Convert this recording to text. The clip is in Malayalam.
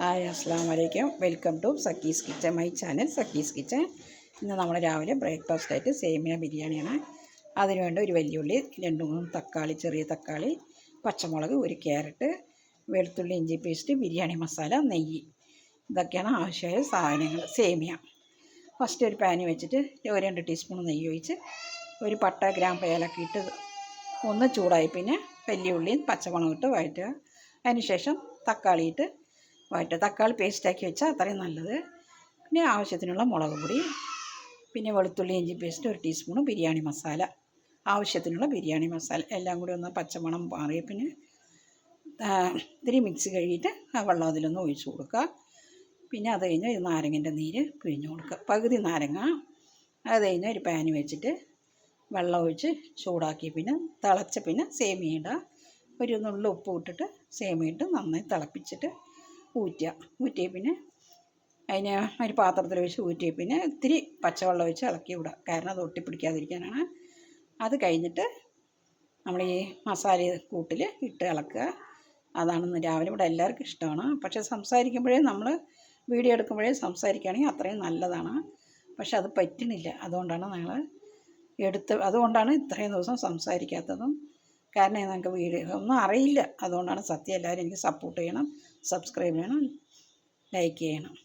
ഹായ് അസ്സാം വലൈക്കും welcome to Sakki's kitchen my channel Sakki's kitchen ഇന്ന് നമ്മൾ രാവിലെ ബ്രേക്ക്ഫാസ്റ്റ് ആയിട്ട് സേമിയ ബിരിയാണിയാണ്. അതിനുവേണ്ടി ഒരു വലിയുള്ളി രണ്ട് മൂന്ന് തക്കാളി ചെറിയ തക്കാളി പച്ചമുളക് ഒരു ക്യാരറ്റ് വെളുത്തുള്ളി ഇഞ്ചി പേസ്റ്റ് ബിരിയാണി മസാല നെയ്യ്. ഇതൊക്കെയാണ് ആവശ്യമായ സാധനങ്ങൾ സേമിയ. ഫസ്റ്റ് ഒരു പാന് വെച്ചിട്ട് ഒരു രണ്ട് ടീസ്പൂൺ നെയ്യ് ഒഴിച്ച് ഒരു പട്ട ഗ്രാം പേലൊക്കെ ഇട്ട് ഒന്ന് ചൂടായി പിന്നെ വലിയ ഉള്ളിയും ഇട്ട് വഴറ്റുക. അതിനുശേഷം തക്കാളി ഇട്ട് വഴറ്റുക തക്കാളി പേസ്റ്റാക്കി വെച്ചാൽ അത്രയും നല്ലത്. പിന്നെ ആവശ്യത്തിനുള്ള മുളക് പൊടി പിന്നെ വെളുത്തുള്ളി ഇഞ്ചി പേസ്റ്റ് ഒരു ടീസ്പൂണ് ബിരിയാണി മസാല. ആവശ്യത്തിനുള്ള ബിരിയാണി മസാല എല്ലാം കൂടി ഒന്ന് പച്ചമണം മാറിയ പിന്നെ ഇത്തിരി മിക്സ് കഴുകിയിട്ട് ആ വെള്ളം അതിലൊന്ന് ഒഴിച്ച് കൊടുക്കുക. പിന്നെ അത് കഴിഞ്ഞ് ഒരു നാരങ്ങന്റെ നീര് പിഴിഞ്ഞ് കൊടുക്കുക. പകുതി നാരങ്ങ അത് കഴിഞ്ഞ് ഒരു പാന് വെച്ചിട്ട് വെള്ളം ഒഴിച്ച് ചൂടാക്കി പിന്നെ തിളച്ച പിന്നെ സേമിയ ഇടുക ഒരു നുള്ളു ഉപ്പ് ഇട്ടിട്ട് സേമിയ ഇട്ട് നന്നായി തിളപ്പിച്ചിട്ട് ഊറ്റുക ഊറ്റിയ പിന്നെ അതിനെ ഒരു പാത്രത്തിൽ വെച്ച് ഊറ്റിയ പിന്നെ ഇത്തിരി പച്ചവെള്ളം ഒഴിച്ച് ഇളക്കി വിടുക കാരണം അത് ഒട്ടിപ്പിടിക്കാതിരിക്കാനാണ് അത് കഴിഞ്ഞിട്ട് നമ്മൾ ഈ മസാല കൂട്ടിൽ ഇട്ട് ഇളക്കുക. അതാണ് രാവിലെ ഇവിടെ എല്ലാവർക്കും ഇഷ്ടമാണ്. പക്ഷേ സംസാരിക്കുമ്പോഴേ നമ്മൾ വീഡിയോ എടുക്കുമ്പോഴേ സംസാരിക്കുകയാണെങ്കിൽ അത്രയും നല്ലതാണ്. പക്ഷെ അത് പറ്റണില്ല. അതുകൊണ്ടാണ് ഞങ്ങൾ എടുത്ത് അതുകൊണ്ടാണ് ഇത്രയും ദിവസം സംസാരിക്കാത്തതും. കാരണം ഞങ്ങൾക്ക് വീഡിയോ ഒന്നും അറിയില്ല. അതുകൊണ്ടാണ് സത്യം എല്ലാവരും എനിക്ക് സപ്പോർട്ട് ചെയ്യണം സബ്സ്ക്രൈബ് ചെയ്യണം ലൈക്ക് ചെയ്യണം.